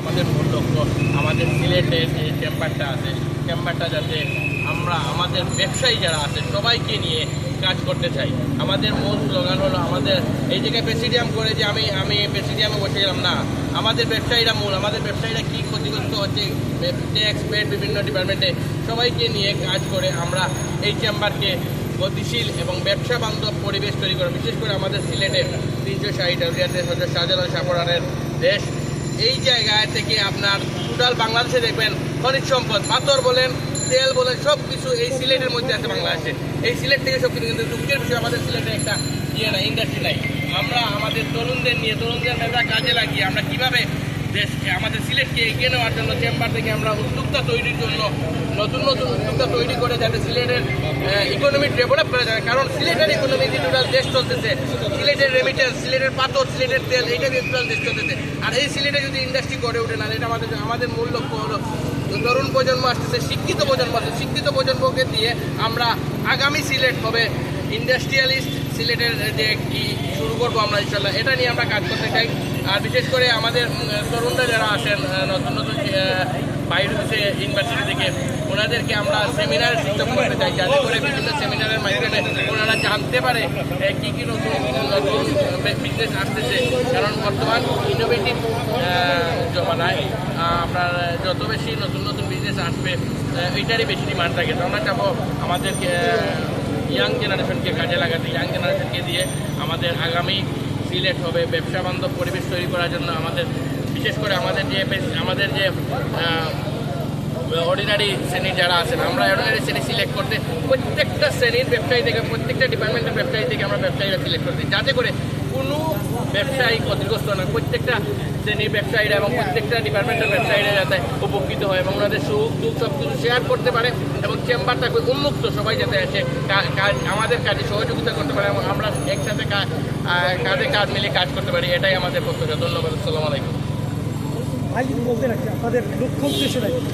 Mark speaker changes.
Speaker 1: আমাদের মূল লক্ষ্য আমাদের সিলেটের যে চেম্বারটা আছে চেম্বারটা যাতে আমরা আমাদের ব্যবসায়ী যারা আছে সবাইকে নিয়ে কাজ করতে চাই। আমাদের মূল স্লোগান হলো আমাদের, এই জায়গায় প্রেসিডিয়াম করে যে আমি আমি প্রেসিডিয়ামে বসে গেলাম, না। আমাদের ব্যবসায়ীরা মূল, আমাদের ব্যবসায়ীরা কী ক্ষতিগ্রস্ত হচ্ছে ট্যাক্স পেড বিভিন্ন ডিপার্টমেন্টে সবাইকে নিয়ে কাজ করে আমরা এই চেম্বারকে গতিশীল এবং ব্যবসা বান্ধব পরিবেশ তৈরি করে বিশেষ করে আমাদের সিলেটের তিনশো ষাট শাহজালাল শাহপরানের দেশ এই জায়গা থেকে আপনার টোটাল বাংলাদেশে দেখবেন খনিজ সম্পদ, পাথর বলেন, তেল বলেন সব কিছু এই সিলেটের মধ্যে আছে বাংলাদেশে। এই সিলেট থেকে সব কিছু কিন্তু দুঃখের বিষয়, আমাদের সিলেটে একটা ইয়ে নাই ইন্ডাস্ট্রি নাই। আমরা আমাদের তরুণদের নিয়ে, তরুণদের কাজে লাগিয়ে আমরা কীভাবে দেশকে আমাদের সিলেটকে এগিয়ে নেওয়ার জন্য চেম্বার থেকে আমরা উদ্যোক্তা তৈরির জন্য, নতুন নতুন উদ্যোক্তা তৈরি করে যাতে সিলেটের ইকোনমি ডেভেলপ করা যায়। কারণ সিলেটের ইকোনমি দিয়ে টোটাল দেশ চলতেছে। সিলেটের রেমিটেন্স সিলেটের পাথর, সিলেটের তেল, এইটা দিয়ে টোটাল দেশ চলতেছে। আর এই সিলেটে যদি ইন্ডাস্ট্রি গড়ে ওঠে না এটা আমাদের আমাদের মূল লক্ষ্য হলো, তরুণ প্রজন্ম আসতেছে, শিক্ষিত প্রজন্ম আসছে শিক্ষিত প্রজন্মকে দিয়ে আমরা আগামী সিলেট হবে। ইন্ডাস্ট্রিয়ালিস্ট সিলেটের যে কি শুরু করব আমরা ইনশাল্লাহ। এটা নিয়ে আমরা কাজ করতে চাই। আর বিশেষ করে আমাদের তরুণরা যারা আসেন নতুন নতুন বাইরে হচ্ছে ইউনিভার্সিটি থেকে ওনাদেরকে আমরা সেমিনার সিস্টেম করতে চাই। যাতে করে বিভিন্ন সেমিনারের মাধ্যমে ওনারা জানতে পারে কী কী নতুন নতুন বিজনেস আসতেছে। কারণ বর্তমান ইনোভেটিভ জমানায় আপনার যত বেশি নতুন নতুন বিজনেস আসবে আহ, এটারই বেশি ডিমান্ড থাকে। তো আমরা চাবো আমাদেরকে ইয়াং জেনারেশনকে কাজে লাগাতে ইয়াং জেনারেশনকে দিয়ে আমাদের আগামী সিলেট হবে, ব্যবসা বান্ধব পরিবেশ তৈরি করার জন্য আমাদের, বিশেষ করে আমাদের যে আমাদের যে অর্ডিনারি শ্রেণির যারা আছেন, আমরা অর্ডিনারি শ্রেণি সিলেক্ট করতে প্রত্যেকটা শ্রেণির ব্যবসায়ী থেকে, প্রত্যেকটা ডিপার্টমেন্টের ব্যবসায়ী থেকে আমরা ব্যবসায়ীরা সিলেক্ট করতে যাতে করে কোনো ব্যবসায়ী ক্ষতিগ্রস্ত নয় প্রত্যেকটা শ্রেণির ব্যবসায়ীরা এবং প্রত্যেকটা ডিপার্টমেন্টের ব্যবসায়ীরা যাতে উপকৃত হয় এবং ওনাদের সুখ দুঃখ সব কিছু শেয়ার করতে পারে এবং চেম্বারটা খুব উন্মুক্ত সবাই যাতে কাজ আমাদের কাজে সহযোগিতা করতে পারে এবং আমরা একসাথে কা- আহ, কাজ মিলে কাজ করতে পারি এটাই আমাদের প্রত্যেক ধন্যবাদ আসসালামু আলাইকুম।
Speaker 2: আপনাদের লক্ষ্য উদ্দেশ্য